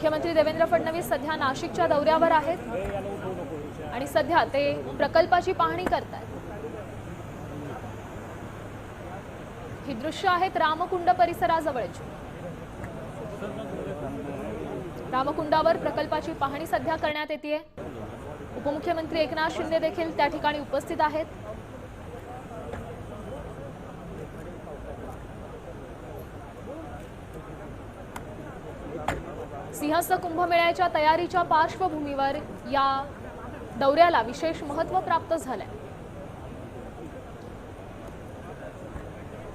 मुख्यमंत्री देवेंद्र फडणवीस सध्या नाशिकच्या दौऱ्यावर आहेत. आणि सध्या ते प्रकल्पाची पाहणी करतात ही दृश्य आहेत रामकुंड परिसराजवळची. रामकुंडावर प्रकल्पाची पाहणी सध्या करण्यात येते उपमुख्यमंत्री एकनाथ शिंदे देखील त्या ठिकाणी उपस्थित आहेत. सिंहस्थ कुंभमेळ्याच्या तयारीच्या पार्श्वभूमीवर या दौऱ्याला विशेष महत्त्व प्राप्त झालंय.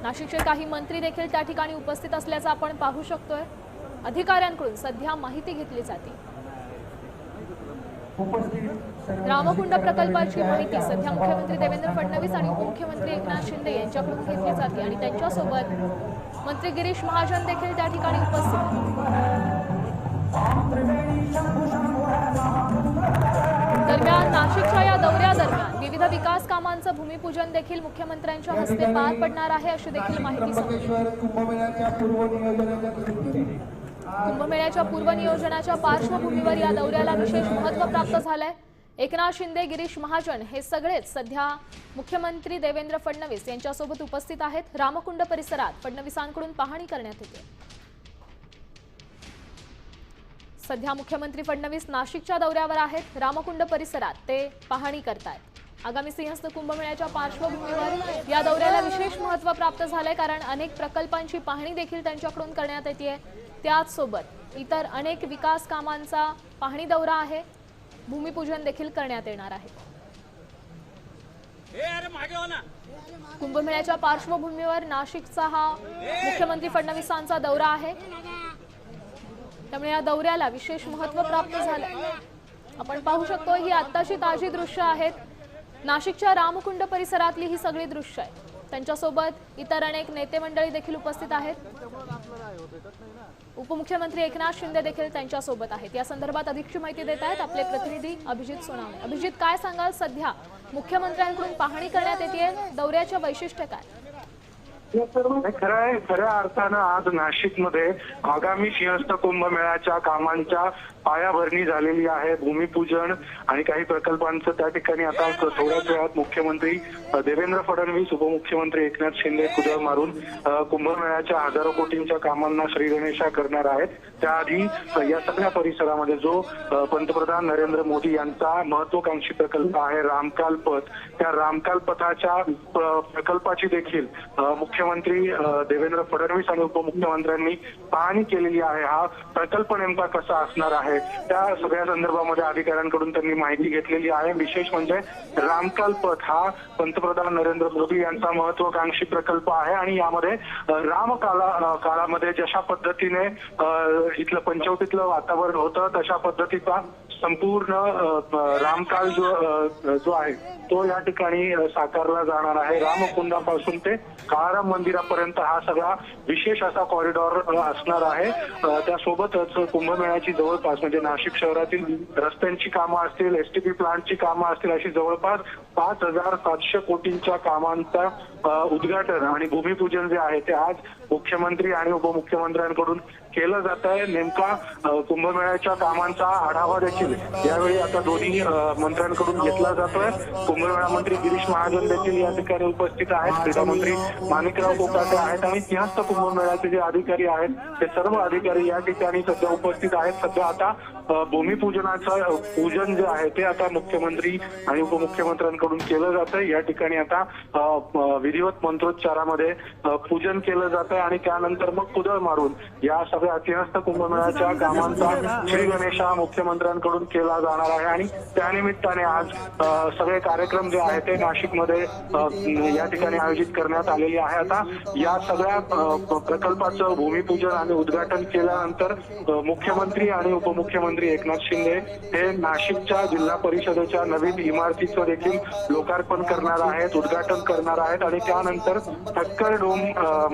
नाशिकचे काही मंत्री देखील त्या ठिकाणी उपस्थित असल्याचं आपण पाहू शकतोय. अधिकाऱ्यांकडून सध्या माहिती घेतली जाते. रामकुंड प्रकल्पाची माहिती सध्या मुख्यमंत्री देवेंद्र फडणवीस आणि उपमुख्यमंत्री एकनाथ शिंदे यांच्याकडून घेतली जाते आणि त्यांच्यासोबत मंत्री गिरीश महाजन देखील त्या ठिकाणी उपस्थित आहेत. दरम्यान नाशिकच्या या दौऱ्यादरम्यान विविध विकास कामांचं भूमिपूजन देखील मुख्यमंत्र्यांच्या हस्ते पार पडणार आहे अशी देखील माहिती कुंभमेळ्याच्या पूर्वनियोजनाच्या पार्श्वभूमीवर या दौऱ्याला विशेष महत्त्व प्राप्त झालंय. एकनाथ शिंदे गिरीश महाजन हे सगळेच सध्या मुख्यमंत्री देवेंद्र फडणवीस यांच्यासोबत उपस्थित आहेत. रामकुंड परिसरात फडणवीसांकडून पाहणी करण्यात येते. सध्या मुख्यमंत्री फडणवीस नाशिकच्या दौऱ्यावर आहेत. रामकुंड परिसरात ते पाहणी करतायत. आगामी सिंहस्थ कुंभमेळ्याच्या पार्श्वभूमीवर या दौऱ्याला विशेष महत्त्व प्राप्त झालंय कारण अनेक प्रकल्पांची पाहणी देखील त्यांच्याकडून करण्यात येते. त्याच सोबत इतर अनेक विकास कामांचा पाहणी दौरा आहे. भूमिपूजन देखील करण्यात येणार आहे. कुंभमेळ्याच्या पार्श्वभूमीवर नाशिकचा हा मुख्यमंत्री फडणवीसांचा दौरा आहे. त्यामुळे या दौऱ्याला विशेष महत्त्व प्राप्त झालं आपण पाहू शकतो ही आत्ताची ताजी दृश्य आहेत. नाशिकच्या रामकुंड परिसरातली ही सगळी दृश्य आहेत त्यांच्यासोबत इतर अनेक नेते मंडळी देखील उपस्थित आहेत. उपमुख्यमंत्री एकनाथ शिंदे देखील त्यांच्यासोबत आहेत. या संदर्भात अधिकची माहिती देत आहेत आपले प्रतिनिधी अभिजित सोनावणे. अभिजित काय सांगाल सध्या? मुख्यमंत्र्यांकडून पाहणी करण्यात येते दौऱ्याचे वैशिष्ट्य काय? खरं आहे खऱ्या अर्थानं आज नाशिकमध्ये आगामी सिंहस्थ कुंभमेळ्याच्या कामांच्या पायाभरणी झालेली आहे. भूमिपूजन आणि काही प्रकल्पांचं त्या ठिकाणी आता थोड्याच वेळात मुख्यमंत्री देवेंद्र फडणवीस उपमुख्यमंत्री एकनाथ शिंदे कुदळ मारून कुंभमेळ्याच्या हजारो कोटींच्या कामांना श्रीगणेशा करणार आहेत. त्याआधी या सगळ्या परिसरामध्ये जो पंतप्रधान नरेंद्र मोदी यांचा महत्वाकांक्षी प्रकल्प आहे रामकाल पथ त्या रामकाल पथाच्या प्रकल्पाची देखील मुख्यमंत्री देवेंद्र फडणवीस आणि उपमुख्यमंत्र्यांनी पाहणी केलेली आहे. हा प्रकल्प नेमका कसा असणार आहे? त्या सगळ्या संदर्भामध्ये अधिकाऱ्यांकडून त्यांनी माहिती घेतलेली आहे. विशेष म्हणजे रामकाल पथ हा पंतप्रधान नरेंद्र मोदी यांचा महत्वाकांक्षी प्रकल्प आहे आणि यामध्ये रामकाला काळामध्ये जशा पद्धतीने इथलं पंचवटीतलं वातावरण होतं तशा पद्धतीचा संपूर्ण रामकाल जो जो आहे तो या ठिकाणी साकारला जाणार आहे. रामकुंडापासून ते काळाराम मंदिरापर्यंत हा सगळा विशेष असा कॉरिडॉर असणार आहे. त्यासोबतच कुंभमेळ्याची जवळपास म्हणजे नाशिक शहरातील रस्त्यांची कामं असतील एसटीपी प्लांटची कामं असतील अशी जवळपास पाच हजार सातशे कोटींच्या कामांचा उद्घाटन आणि भूमिपूजन जे आहे ते आज मुख्यमंत्री आणि उपमुख्यमंत्र्यांकडून केलं जात आहे नेमका कुंभमेळ्याच्या कामांचा आढावा देखील यावेळी आता दोन्ही मंत्र्यांकडून घेतला जातोय. कुंभमेळा मंत्री गिरीश महाजन देखील या ठिकाणी उपस्थित आहेत. क्रीडामंत्री माणिकराव कोकाटे आहेत आणि सिंहस्थ कुंभमेळ्याचे जे अधिकारी आहेत ते सर्व अधिकारी या ठिकाणी सध्या उपस्थित आहेत. सध्या आता भूमिपूजनाचं पूजन जे आहे ते आता मुख्यमंत्री आणि उपमुख्यमंत्र्यांकडून केलं जातं या ठिकाणी आता विधिवत मंत्रोच्चारामध्ये पूजन केलं जातं आणि त्यानंतर मग कुदळ मारून या सगळ्या अतिहस्त कुंभमेळाच्या कामांचा श्री गणेशा मुख्यमंत्र्यांकडून केला जाणार आहे. आणि त्यानिमित्ताने आज सगळे कार्यक्रम जे आहेत ते नाशिकमध्ये या ठिकाणी आयोजित करण्यात आलेले आहे. आता या सगळ्या प्रकल्पाचं भूमिपूजन आणि उद्घाटन केल्यानंतर मुख्यमंत्री आणि उपमुख्यमंत्री मुख्यमंत्री एकनाथ शिंदे हे नाशिकच्या जिल्हा परिषदेच्या नवीन इमारतीचं देखील लोकार्पण करणार आहेत उद्घाटन करणार आहेत आणि त्यानंतर ठक्कर डोम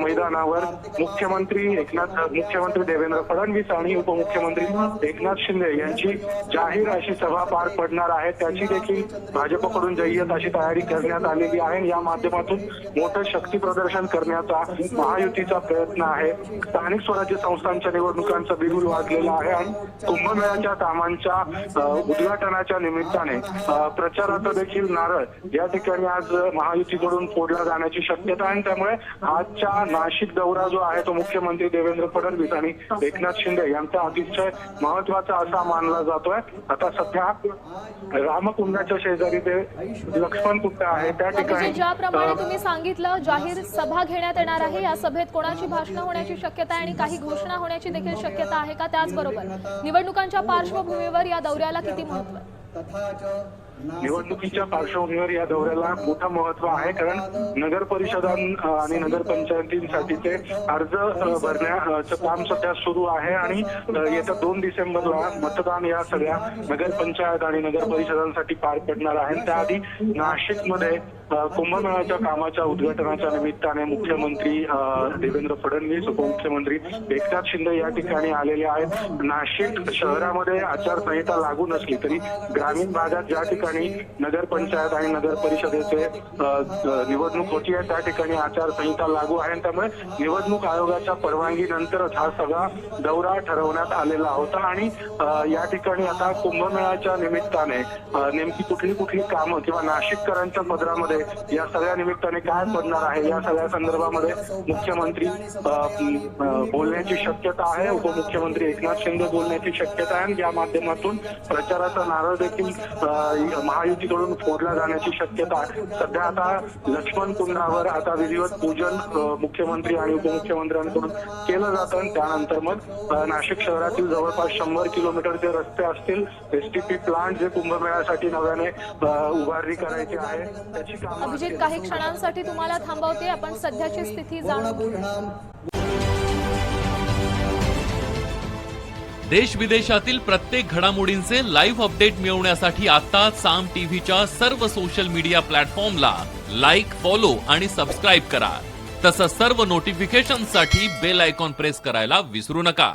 मैदानावर मुख्यमंत्री एकनाथ मुख्यमंत्री देवेंद्र फडणवीस आणि उपमुख्यमंत्री एकनाथ शिंदे यांची जाहीर अशी सभा पार पडणार आहे. त्याची देखील भाजपकडून जय्यत अशी तयारी करण्यात आलेली आहे या माध्यमातून मोठं शक्ती प्रदर्शन करण्याचा महायुतीचा प्रयत्न आहे. स्थानिक स्वराज्य संस्थांच्या निवडणुकांचं बिगुल वाजलेलं आहे आणि कुंभमेळा कुंभमेळ्याच्या कामांच्या उद्घाटनाच्या निमित्ताने प्रचाराचा देखील नारळ या ठिकाणी आज महायुतीकडून फोडला जाण्याची शक्यता आहे. आणि त्यामुळे आजच्या नाशिक दौरा जो आहे तो मुख्यमंत्री देवेंद्र फडणवीस आणि एकनाथ शिंदे यांचा अतिशय महत्त्वाचा असा मानला जातोय. आता सध्या रामकुंडाच्या शेजारी ते लक्ष्मण कुट्टा आहे. त्या ठिकाणी ज्याप्रमाणे तुम्ही सांगितलं जाहीर सभा घेण्यात येणार आहे. या सभेत कोणाची भाषणं होण्याची शक्यता आहे आणि काही घोषणा होण्याची देखील शक्यता आहे का? त्याचबरोबर निवडणुकांच्या पार्श्वभूमीवर या दौऱ्याला किती महत्त्व आहे? निवडणुकीच्या पार्श्वभूमीवर या दौऱ्याला मोठं महत्त्व आहे कारण नगर परिषदां आणि नगर पंचायतींसाठीचे अर्ज भरण्याचं काम सध्या सुरू आहे आणि येत्या दोन डिसेंबरला मतदान या सगळ्या नगर पंचायत आणि नगर परिषदांसाठी पार पडणार आहे. त्याआधी नाशिकमध्ये कुंभमेळाच्या कुंभमेळ्याच्या कामाच्या उद्घाटनाच्या निमित्ताने मुख्यमंत्री देवेंद्र फडणवीस उपमुख्यमंत्री एकनाथ शिंदे या ठिकाणी आलेले आहेत. नाशिक शहरामध्ये आचारसंहिता लागू नसली तरी ग्रामीण भागात ज्या ठिकाणी नगर पंचायत आणि नगर परिषदेचे निवडणूक होती आहे त्या ठिकाणी आचारसंहिता लागू आहे. आणि त्यामुळे निवडणूक आयोगाच्या परवानगीनंतरच हा सगळा दौरा ठरवण्यात आलेला होता. आणि या ठिकाणी आता कुंभमेळ्याच्या निमित्ताने नेमकी कुठली कुठली कामं किंवा नाशिककरांच्या पदरामध्ये या सगळ्या निमित्ताने काय पडणार आहे? या सगळ्या संदर्भामध्ये मुख्यमंत्री बोलण्याची शक्यता आहे. उपमुख्यमंत्री एकनाथ शिंदे बोलण्याची शक्यता आहे. या माध्यमातून प्रचाराचा नारळ देखील महायुतीकडून फोडला जाण्याची शक्यता आहे. सध्या आता लक्ष्मण कुंडावर आता विधिवत पूजन मुख्यमंत्री आणि उपमुख्यमंत्र्यांकडून केलं जातं. आणि त्यानंतर मग नाशिक शहरातील जवळपास शंभर किलोमीटरचे रस्ते असतील एसटीपी प्लांट जे कुंभमेळ्यासाठी नव्याने उभारणी करायची आहे त्याची अभिजित काही क्षणांसाठी तुम्हाला थांबवते. आपण सध्याची स्थिती जाणून देश विदेशातील प्रत्येक घडामोडींचे लाईव्ह अपडेट मिळवण्यासाठी आता साम टीव्हीच्या सर्व सोशल मीडिया प्लॅटफॉर्मला लाईक फॉलो आणि सबस्क्राईब करा. तसंच सर्व नोटिफिकेशनसाठी बेल आयकॉन प्रेस करायला विसरू नका.